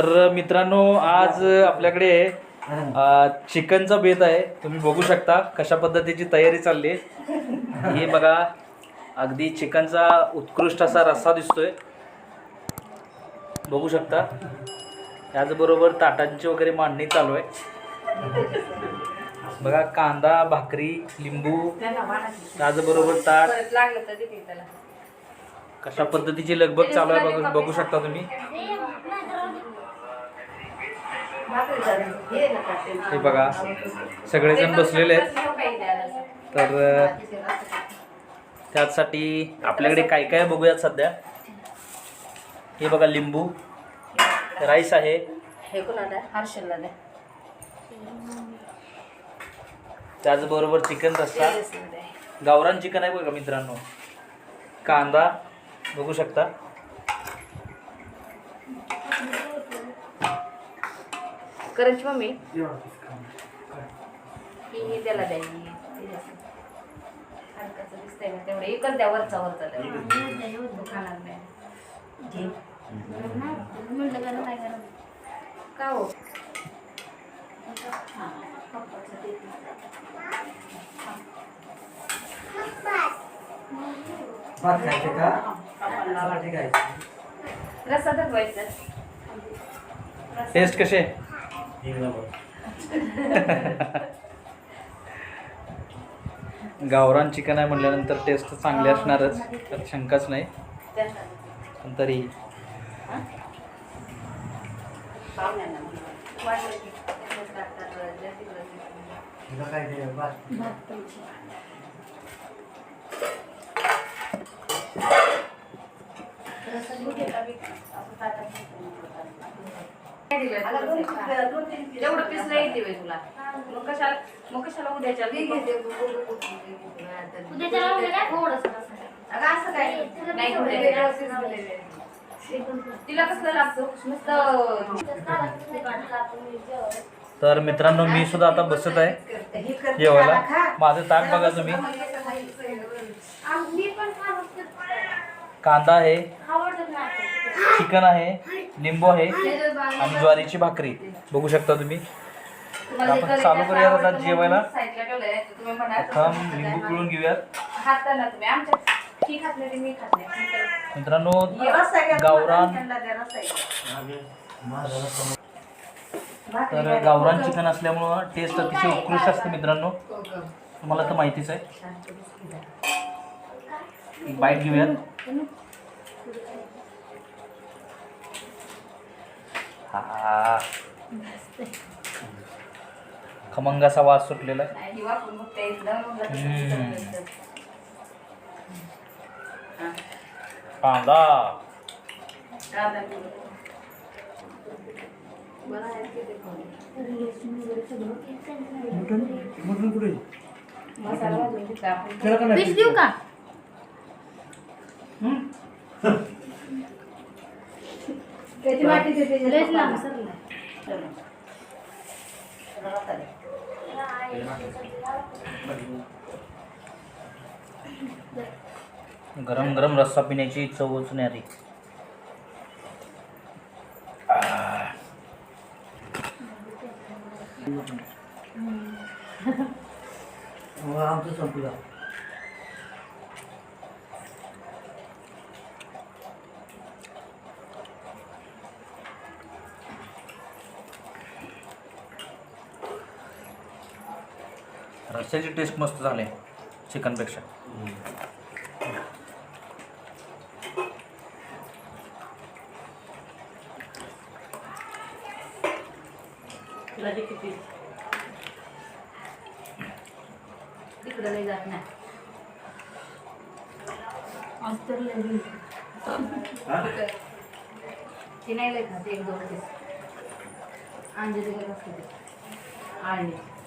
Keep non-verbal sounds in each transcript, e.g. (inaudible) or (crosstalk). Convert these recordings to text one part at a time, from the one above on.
तर मित्रांनो आज आपल्याकडे चिकनचा बेत आहे. तुम्ही बघू शकता कशा पद्धतीची तयारी चालली आहे. हे बघा अगदी चिकनचा उत्कृष्ट असा रस्सा दिसतोय. बघू शकता. त्याचबरोबर ताटांची वगैरे मांडणी चालू आहे. बघा कांदा भाकरी लिंबू त्याचबरोबर ताट. कशा पद्धतीची लगबग चालू आहे बघू बघू शकता तुम्ही. हे नका ते. हे बघा सगळेजण बसलेले आहेत. तर त्यासाठी आपल्याकडे काय काय बघूयात सध्या हे बघा लिंबू राईस आहे हे. त्याचबरोबर चिकन रस्सा. गावरान चिकन आहे बघा मित्रांनो कांदा बघू शकता करंज मम्मी? ही? ही त्याला द्या. तेजस्वी. हलकाचं दिसतंय ना तेवढं. एकच द्या वरचा वरचा द्या. द्या. का हो? भात खायचे का? चपाती खायची. रस्सा दाखवायचा टेस्ट कसे (laughs) गावरान चिकन आहे म्हटल्यानंतर टेस्ट चांगली असणारच. त्यात शंकाच नाही. पण तरी. एवढं पीस नाही दिवे तुला. मग कशाला मग कशाला उद्याच्या अगं असं काय? नाही. तिला कसलं लागतं? तर मित्रांनो मी सुद्धा आता बसत आहे. जेवायला. माझं ताक बघा तुम्ही. कांदा आहे. चिकन आहे. लिंबू आहे आणि ज्वारीची भाकरी. बघू शकता तुम्ही. आपण चालू करायचं करूया आहे, आता जेवायला. प्रथम लिंबू पिळून घेऊयात. मित्रांनो गावरान. तर. गावरान चिकन असल्यामुळं टेस्ट अतिशय उत्कृष्ट असते मित्रांनो. तुम्हाला तर माहितीच आहे. एक बाईट घेऊयात हा खमंग असा वास सुटलेला आहे नाही, ही वापरून बघता येत नाही, मग हा. कांदा. कांदा. घेऊन. बरं आहे की ते खाऊन. मटण मटण कुठे मसाला देऊ का? (laughs) त्याची वाटी देते, लयच लांब. गरम गरम रस्सा पिण्याची चवच नाही आली हो, आमचं संपलं. रस्स्याची टेस्ट मस्त झाली चिकनपेक्षा तुला दे किती? तिकडं नाही जात नाही. आज तर लय गेली. ती नाही लय खात एक दोन अंजली आणि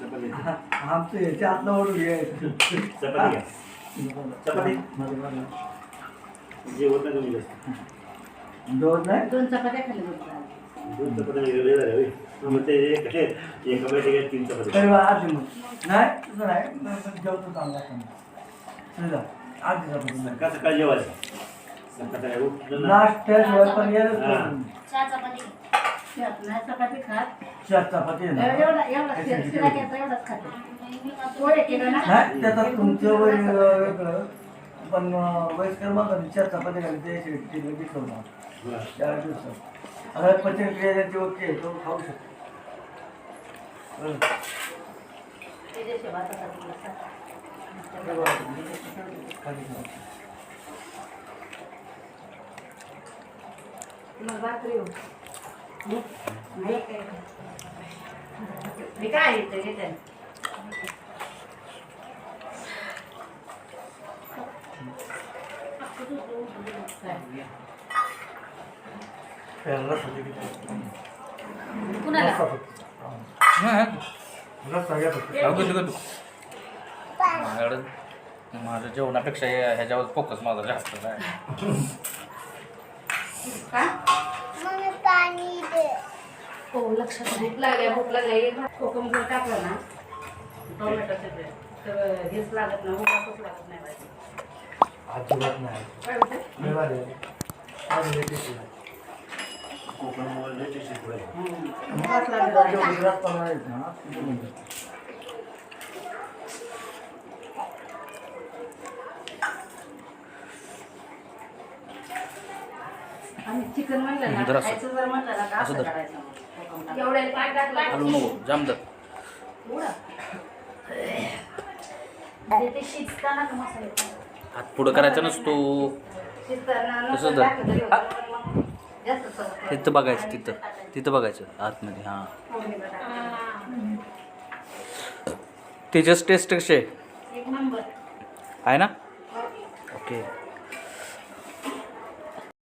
चपाती. आमचं याच्या आतलं ओढून घ्यायचं. चपाती घ्या. चपाती? जेवत नाही तुम्ही जास्त. दोन नाही? दोन चपात्या खाली बसला दोन चपात्या होय. मग ते एक एका बैठकीत तीन चपाती तरी बा आधी मग नाही तसं नाही. मग पण जेवतो चांगला तुझा आधी जातो सकाळ सकाळ जेवायचं. सकाळ सकाळी उठलं ना. नाश्त्याशिवाय पण येतच. नाही. चहा चपाती. नाही चपाती खात चार चपाती आहे ना. एवढा एवढा शिरा घ्यायचा एवढाच खाते पोहे केलं ना नाही त्याच्यात तुमचं वय अं, वेगळं पण अं, वयस्कर मग चार चपाती घाली ते दिसवणार बरं. चार दिवसात आता पचनक्रिया ज्याची ओके तो खाऊ शकतो हं. खाली. मग भाकरी हो मी काय घेते माझ्याकडं माझ्या जेवणापेक्षा ह्याच्यावर फोकस माझा जास्त आहे का? पाणी दे हो लक्षात भूक लागल्या भूक लागल्या कोकम जर टाकलं ना टोमॅटोचे ते, तर हेच लागत नाही उपासच लागत नाही. अजिबात काय होतं? आहे. हम्म. उपास ना, चिकन म्हणलं ना जरा असं. खायचं जर म्हणलं ना का असं असं धर. करायचं मग. हलवू नको जामदर एवढं? ते ते शिजताना का मसाले हात पुढं करायचा नसतो शिजताना तसंच धर. टाकलं तरी होतं, पण मग जास्त सवय करायची. तिथं बघायचं तिथं तिथं बघायचं आतमध्ये हां फोडणीला. त्याच्याच टेस्ट कशी आहे एक नंबर आहे ना ओके